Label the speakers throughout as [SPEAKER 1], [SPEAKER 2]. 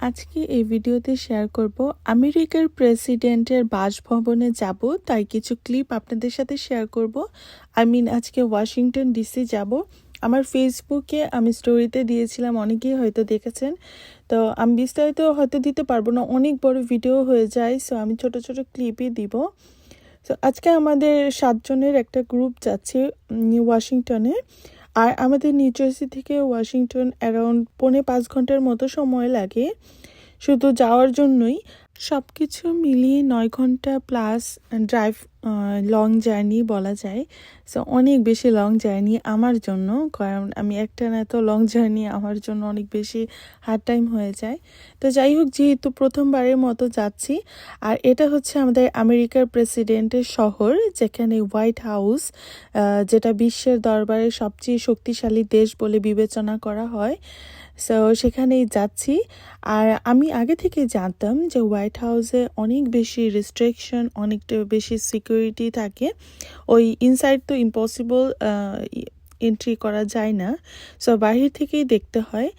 [SPEAKER 1] আজকে এই ভিডিওতে শেয়ার করব আমেরিকার প্রেসিডেন্টের বাসভবনে যাব তাই কিছু ক্লিপ আপনাদের সাথে শেয়ার করব। আই মিন আজকে ওয়াশিংটন ডিসি যাব। আমার ফেসবুকে আমি স্টোরিতে দিয়েছিলাম অনেকেই হয়তো দেখেছেন। তো আমি বিস্তারিত হয়তো দিতে পারব না অনেক বড় ভিডিও হয়ে যায় সো আমি ছোট ছোট ক্লিপই দিব। সো আজকে আমাদের সাতজনের একটা গ্রুপ যাচ্ছে উম, ওয়াশিংটনে আর আমাদের নিউ জার্সি থেকে ওয়াশিংটন অ্যারাউন্ড পৌনে পাঁচ ঘণ্টার মতো সময় লাগে। শুধু যাওয়ার জন্যই সব কিছু মিলিয়ে নয় ঘণ্টা প্লাস ড্রাইভ লং জার্নি বলা যায়। সো অনেক বেশি লং জার্নি আমার জন্য, কারণ আমি একটা না তো লং জার্নি আমার জন্য অনেক বেশি হার্ড টাইম হয়ে যায়। তো যাই হোক, যেহেতু প্রথমবারের মতো যাচ্ছি, আর এটা হচ্ছে আমাদের আমেরিকার প্রেসিডেন্টের শহর, যেখানে হোয়াইট হাউস যেটা বিশ্বের দরবারে সবচেয়ে শক্তিশালী দেশ বলে বিবেচনা করা হয়। সো সেখানেই যাচ্ছি। আর আমি আগে থেকে জানতাম যে হোয়াইট হাউসে অনেক বেশি রেস্ট্রিকশন অনেকটা বেশি সিকিউরিটি থাকে। ওই ইনসাইড তো ইম্পসিবল এন্ট্রি করা যায় না। সো বাহির থেকেই দেখতে হয়।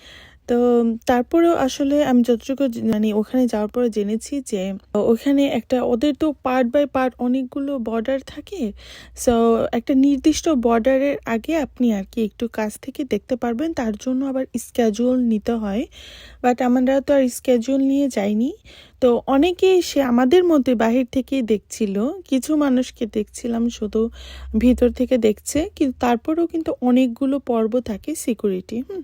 [SPEAKER 1] তো, তারপরেও আসলে আমি যতটুকু মানে ওখানে যাওয়ার পরে জেনেছি যে, ওখানে একটা, ওদের তো পার্ট বাই পার্ট অনেকগুলো বর্ডার থাকে। সো একটা নির্দিষ্ট বর্ডারের আগে আপনি আর কি একটু কাছ থেকে দেখতে পারবেন। তার জন্য আবার স্কেজুয়াল নিতে হয়। বাট আমরা তো আর স্কেজুয়াল নিয়ে যাইনি। তো অনেকেই সে আমাদের মধ্যে বাহির থেকেই দেখছিল। কিছু মানুষকে দেখছিলাম শুধু ভিতর থেকে দেখছে, কিন্তু তারপরেও কিন্তু অনেকগুলো পর্ব থাকে সিকিউরিটি হুম।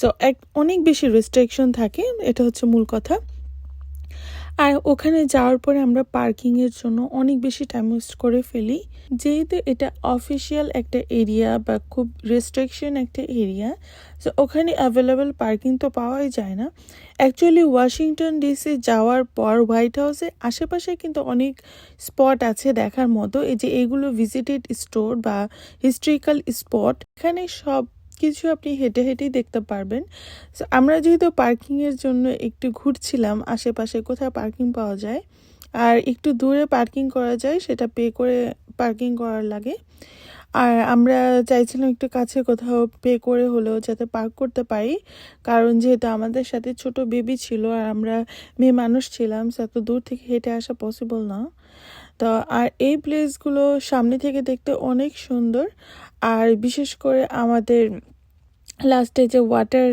[SPEAKER 1] সো এক, অনেক বেশি রেস্ট্রিকশন থাকে, এটা হচ্ছে মূল কথা। আর ওখানে যাওয়ার পরে আমরা পার্কিংয়ের জন্য অনেক বেশি টাইম ওয়েস্ট করে ফেলি। যেহেতু এটা অফিসিয়াল একটা এরিয়া বা খুব রেস্ট্রিকশন একটা এরিয়া তো ওখানে অ্যাভেলেবেল পার্কিং তো পাওয়াই যায় না। অ্যাকচুয়ালি ওয়াশিংটন ডিসি যাওয়ার পর হোয়াইট হাউসে আশেপাশে কিন্তু অনেক স্পট আছে দেখার মতো। এই যে এগুলো ভিজিটেড স্টোর বা হিস্ট্রিক্যাল স্পট এখানে সব কিছু আপনি হেঁটে হেঁটেই দেখতে পারবেন। আমরা যেহেতু পার্কিংয়ের জন্য একটু ঘুরছিলাম, আশেপাশে কোথায় পার্কিং পাওয়া যায়। আর একটু দূরে পার্কিং করা যায়, সেটা পে করে পার্কিং করার লাগে। আর আমরা চাইছিলাম একটু কাছে কোথাও পে করে হলেও যাতে পার্ক করতে পারি। কারণ যেহেতু আমাদের সাথে ছোট বেবি ছিল আর আমরা মেয়ে মানুষ ছিলাম এত দূর থেকে হেঁটে আসা পসিবল না। তো, আর এই প্লেসগুলো সামনে থেকে দেখতে অনেক সুন্দর। আর বিশেষ করে আমাদের লাস্টে যে ওয়াটার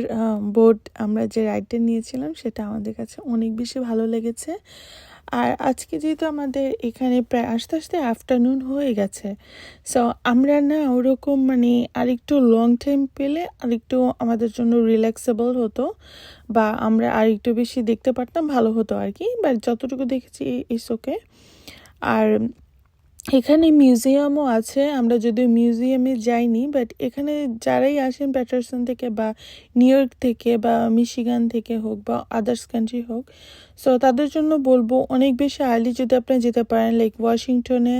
[SPEAKER 1] বোট আমরা যে রাইডটা নিয়েছিলাম, সেটা আমাদের কাছে অনেক বেশি ভালো লেগেছে। আর আজকে যেহেতু আমাদের এখানে প্রায় আস্তে আস্তে আফটারনুন হয়ে গেছে সো আমরা না ওরকম মানে আরেকটু লং টাইম পেলে আরেকটু আমাদের জন্য রিল্যাক্সেবল হতো বা আমরা আরেকটু বেশি দেখতে পারতাম, ভালো হতো আর কি। বাট যতটুকু দেখেছি ইস ওকে আর এখানে মিউজিয়ামও আছে, আমরা যদিও মিউজিয়ামে যাইনি বাট এখানে যারাই আসেন প্যাটারসন থেকে বা নিউ ইয়র্ক থেকে বা মিশিগান থেকে হোক বা আদার্স কান্ট্রি হোক সো তাদের জন্য বলব অনেক বেশি আর্লি যদি আপনারা যেতে পারেন লাইক ওয়াশিংটনে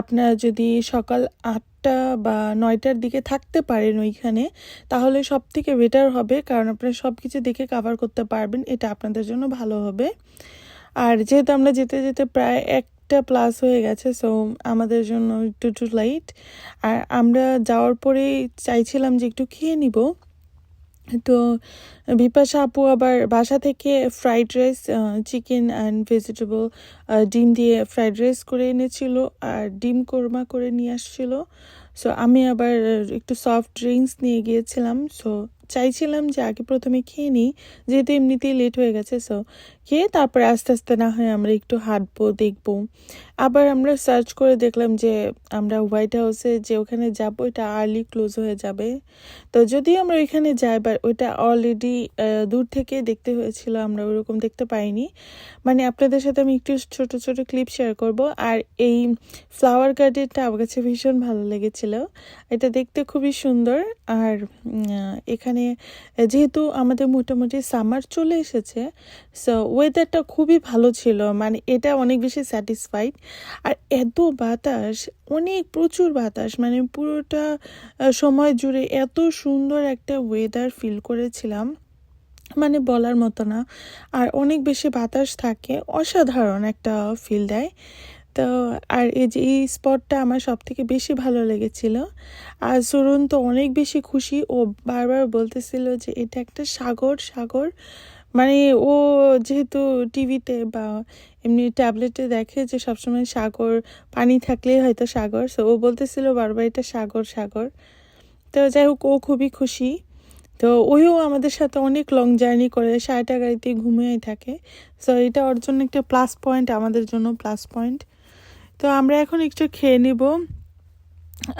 [SPEAKER 1] আপনারা যদি সকাল আটটা বা নয়টার দিকে থাকতে পারেন ওইখানে, তাহলে সব থেকে বেটার হবে, কারণ আপনারা সব কিছু দেখে কাভার করতে পারবেন, এটা আপনাদের জন্য ভালো হবে। আর যেহেতু আমরা যেতে যেতে প্রায় একটা প্লাস হয়ে গেছে সো আমাদের জন্য একটু টু লাইট আর আমরা যাওয়ার পরে চাইছিলাম যে একটু খেয়ে নিব। তো বিপাশা আপু আবার বাসা থেকে fried rice chicken and vegetable ডিম দিয়ে ফ্রাইড রাইস করে এনেছিল আর ডিম কোরমা করে নিয়ে আসছিল। সো আমি আবার একটু সফট ড্রিঙ্কস নিয়ে গিয়েছিলাম। সো চাইছিলাম যে আগে প্রথমে খেয়ে নিই যেহেতু এমনিতেই লেট হয়ে গেছে সো খেয়ে তারপরে আস্তে আস্তে না হয় আমরা একটু হাঁটবো দেখব। আবার আমরা সার্চ করে দেখলাম যে আমরা হোয়াইট হাউসে যে ওখানে যাব এটা আর্লি ক্লোজ হয়ে যাবে। তো যদিও আমরা ওইখানে যাই বাট ওইটা অলরেডি দূর থেকে দেখতে হয়েছিল আমরা ওরকম দেখতে পাইনি। মানে আপনাদের সাথে আমি একটু ছোট ছোট ক্লিপ শেয়ার করব আর এই ফ্লাওয়ার গার্ডেনটা আমার কাছে ভীষণ ভালো লেগেছিল। এটা দেখতে খুবই সুন্দর আর উম, এখানে যেহেতু আমাদের মোটামুটি সামার চলে এসেছে সো ওয়েদারটা খুবই ভালো ছিল মানে এটা অনেক বেশি স্যাটিসফাইড আর এত বাতাস, অনেক প্রচুর বাতাস মানে পুরোটা সময় জুড়ে এত সুন্দর একটা ওয়েদার ফিল করেছিলাম মানে বলার মতো না। আর অনেক বেশি বাতাস থাকে, অসাধারণ একটা ফিল দেয়। তো আর এই যে এই স্পটটা আমার সব থেকে বেশি ভালো লেগেছিল। আর সুরুন তো অনেক বেশি খুশি। ও বারবার বলতেছিল যে এটা একটা সাগর সাগর। মানে ও যেহেতু টিভিতে বা এমনি ট্যাবলেটে দেখে যে সবসময় সাগর, পানি থাকলেই হয়তো সাগর। সো ও বলতেছিল বারবার এটা সাগর সাগর। তো যাই হোক, ও খুবই খুশি। তো ওইও আমাদের সাথে অনেক লং জার্নি করে সারাটা গাড়িতে ঘুমিয়েই থাকে। সো এটা ওর জন্য একটা প্লাস পয়েন্ট আমাদের জন্য প্লাস পয়েন্ট তো আমরা এখন একটু খেয়ে নিব।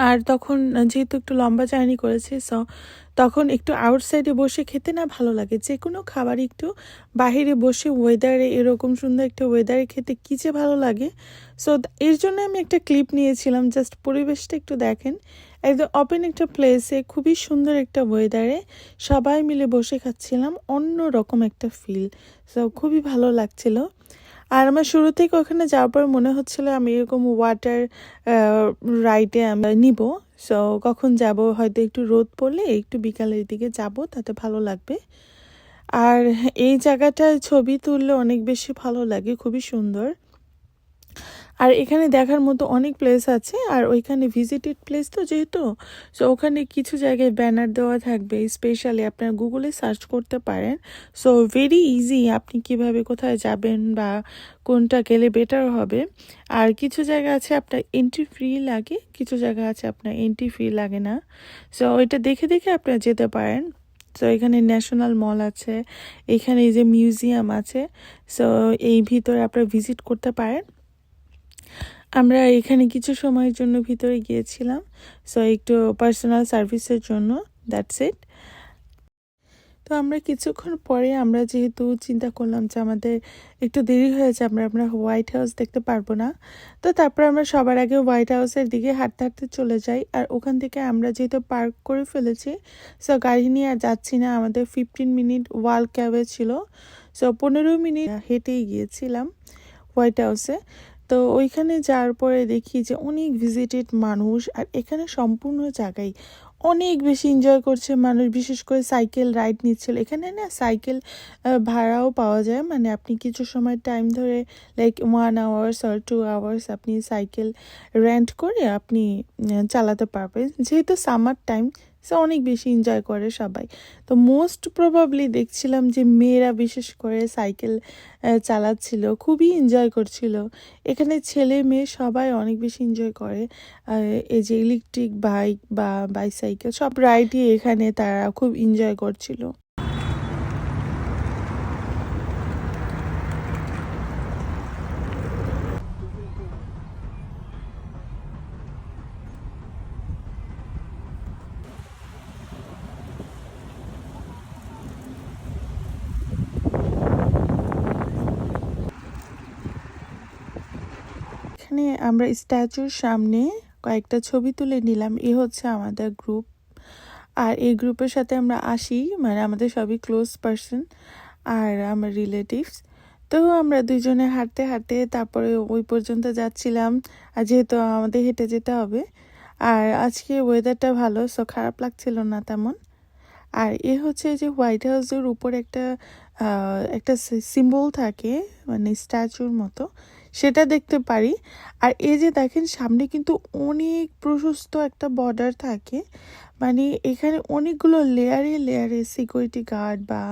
[SPEAKER 1] আর তখন যেহেতু একটু লম্বা জার্নি করেছি সো তখন একটু আউটসাইডে বসে খেতে না ভালো লাগে? যে কোনো খাবার একটু বাহিরে বসে ওয়েদারে এরকম সুন্দর একটা ওয়েদারে খেতে কী যে ভালো লাগে? সো এর জন্য আমি একটা ক্লিপ নিয়েছিলাম জাস্ট পরিবেশটা একটু দেখেন। একদম ওপেন একটা প্লেসে খুবই সুন্দর একটা ওয়েদারে সবাই মিলে বসে খাচ্ছিলাম অন্য রকম একটা ফিল সো খুবই ভালো লাগছিল। আর আমার শুরু থেকে ওখানে যাওয়ার পর মনে হচ্ছিল আমি এরকম ওয়াটার রাইডে আমরা নিব। সো কখন যাব, হয়তো একটু রোদ পড়লে একটু বিকালের দিকে যাব, তাতে ভালো লাগবে। আর এই জায়গাটায় ছবি তুললে অনেক বেশি ভালো লাগে, খুবই সুন্দর। আর এখানে দেখার মতো অনেক প্লেস আছে, আর ওইখানে ভিজিটেড প্লেস তো যেহেতু সো ওখানে কিছু জায়গায় ব্যানার দেওয়া থাকবে স্পেশালি আপনার গুগলে সার্চ করতে পারেন। সো ভেরি ইজি আপনি কীভাবে কোথায় যাবেন বা কোনটা গেলে বেটার হবে। আর কিছু জায়গা আছে আপনার এন্ট্রি ফ্রি লাগে, কিছু জায়গা আছে আপনার এন্ট্রি ফ্রি লাগে না। সো ওইটা দেখে দেখে আপনারা যেতে পারেন। সো এখানে ন্যাশনাল মল আছে, এখানে এই যে মিউজিয়াম আছে সো এই ভিতরে আপনারা ভিজিট করতে পারেন। আমরা এখানে কিছু সময়ের জন্য ভিতরে গিয়েছিলাম। সো একটু পার্সোনাল সার্ভিসের জন্য দ্যাটস ইট তো আমরা কিছুক্ষণ পরে আমরা যেহেতু চিন্তা করলাম যে আমাদের একটু দেরি হয়েছে আমরা আমরা হোয়াইট হাউস দেখতে পারব না। তো তারপর আমরা সবার আগে হোয়াইট হাউসের দিকে হাঁটতে হাঁটতে চলে যাই। আর ওখান থেকে আমরা যেহেতু পার্ক করে ফেলেছি সো গাড়ি নিয়ে আর যাচ্ছি না। আমাদের ফিফটিন মিনিট ওয়াল ক্যাবে ছিল। সো পনেরো মিনিট হেঁটেই গিয়েছিলাম হোয়াইট হাউসে তো ওইখানে যাওয়ার পরে দেখি যে অনেক ভিজিটেড মানুষ আর এখানে সম্পূর্ণ জায়গায় অনেক বেশি এনজয় করছে মানুষ, বিশেষ করে সাইকেল রাইড নিচ্ছিল। এখানে না সাইকেল ভাড়াও পাওয়া যায়। মানে আপনি কিছু সময় টাইম ধরে লাইক ওয়ান আওয়ার্স আর টু আওয়ার্স আপনি সাইকেল রেন্ট করে আপনি চালাতে পারবেন। যেহেতু সামার টাইম সে অনেক বেশি এনজয় করে সবাই। তো মোস্ট প্রবাবলি দেখছিলাম যে মেয়েরা বিশেষ করে সাইকেল চালাচ্ছিল, খুবই এনজয় করছিল। এখানে ছেলে মেয়ে সবাই অনেক বেশি এনজয় করে। এই যে ইলেকট্রিক বাইক বা বাইসাইকেল সব রাইডই এখানে তারা খুব এনজয় করছিল। এখানে আমরা স্ট্যাচুর সামনে কয়েকটা ছবি তুলে নিলাম। এ হচ্ছে আমাদের গ্রুপ। আর এই গ্রুপের সাথে আমরা আসি মানে আমাদের সবই ক্লোজ পার্সন আর আমার রিলেটিভস। তো আমরা দুজনে হাঁটতে হাঁটতে তারপরে ওই পর্যন্ত যাচ্ছিলাম। আর যেহেতু আমাদের হেঁটে যেতে হবে, আর আজকে ওয়েদারটা ভালো সো খারাপ লাগছিল না তেমন। আর এ হচ্ছে যে হোয়াইট হাউসের উপর একটা একটা সিম্বল থাকে মানে স্ট্যাচুর মতো। সেটা দেখতে পারি। আর এই যে দেখেন, সামনে কিন্তু অনেক প্রশস্ত একটা বর্ডার থাকে। মানে এখানে অনেকগুলো লেয়ারে লেয়ারে সিকিউরিটি গার্ড বা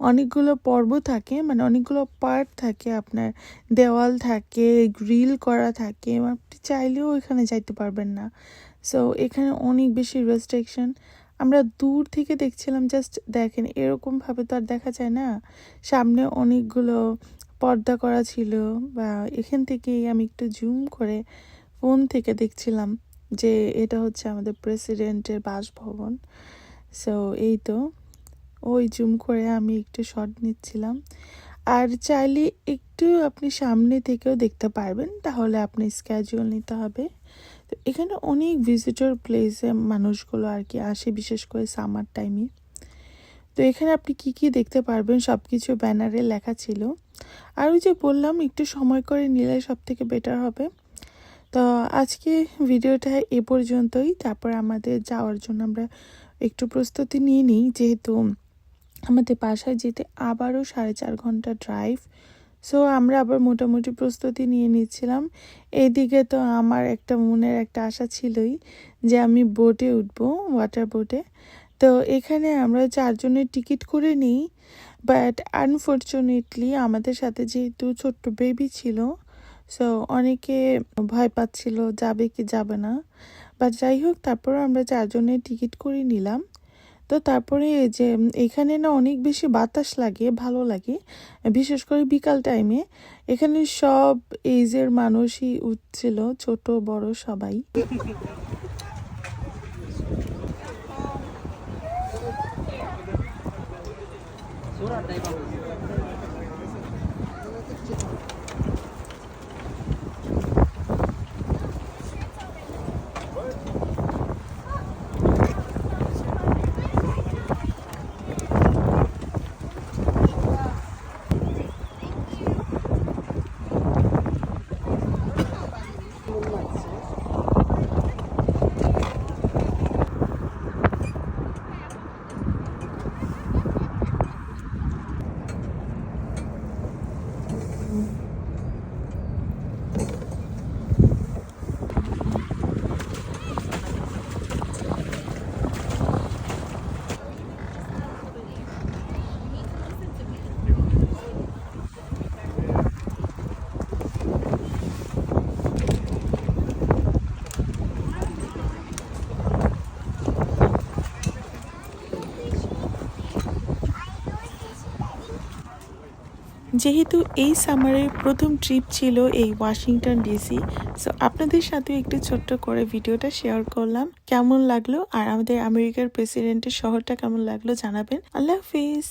[SPEAKER 1] অনেকগুলো পর্ব থাকে। মানে অনেকগুলো পার্ট থাকে আপনার। দেওয়াল থাকে গ্রিল করা থাকে। আপনি চাইলেও এখানে যাইতে পারবেন না। সো এখানে অনেক বেশি রেস্ট্রিকশন আমরা দূর থেকে দেখছিলাম জাস্ট দেখেন, এরকমভাবে তো আর দেখা যায় না। সামনে অনেকগুলো পর্দা করা ছিল বা এখান থেকেই আমি একটু জুম করে ফোন থেকে দেখছিলাম যে এটা হচ্ছে আমাদের প্রেসিডেন্টের বাসভবন। সো এই তো। ওই জুম করে আমি একটু শট নিচ্ছিলাম। আর চাইলে একটু আপনি সামনে থেকেও দেখতে পারবেন, তাহলে আপনি স্ক্যাজুয়াল নিতে হবে। তো এখানে অনেক ভিজিটর প্লেসে মানুষগুলো আর কি আসে, বিশেষ করে সামার টাইমে তো এখানে আপনি কি কি দেখতে পারবেন সব কিছু ব্যানারে লেখা ছিল। আর ওই যে বললাম, একটু সময় করে নিলে সব থেকে বেটার হবে। তো আজকে ভিডিওটা এ পর্যন্তই। তারপর আমাদের যাওয়ার জন্য আমরা একটু প্রস্তুতি নিয়ে নিই। যেহেতু আমাদের বাসায় যেতে আবারও সাড়ে চার ঘণ্টা ড্রাইভ সো আমরা আবার মোটামুটি প্রস্তুতি নিয়ে নিচ্ছিলাম। এইদিকে তো আমার একটা মনের একটা আশা ছিলই যে আমি বোটে উঠবো ওয়াটার বোটে তো এখানে আমরা চারজনের টিকিট করে নিই। বাট আনফর্চুনেটলি আমাদের সাথে যেহেতু ছোট্ট বেবি ছিল সো অনেকে ভয় পাচ্ছিল, যাবে কি যাবে না। বা যাই হোক, তারপর আমরা চারজনের টিকিট করে নিলাম। তো তারপরে যে, এখানে না অনেক বেশি বাতাস লাগে, ভালো লাগে, বিশেষ করে বিকাল টাইমে এখানে সব এইজের মানুষই উঠছিল, ছোট, বড়, সবাই। సూరత్ దైవం যেহেতু এই সামারের প্রথম ট্রিপ ছিল এই ওয়াশিংটন ডিসি সো আপনাদের সাথে একটু ছোট্ট করে ভিডিওটা শেয়ার করলাম। কেমন লাগল? আর আমাদের আমেরিকার প্রেসিডেন্টের শহরটা কেমন লাগল জানাবেন। আল্লাহ হাফিজ।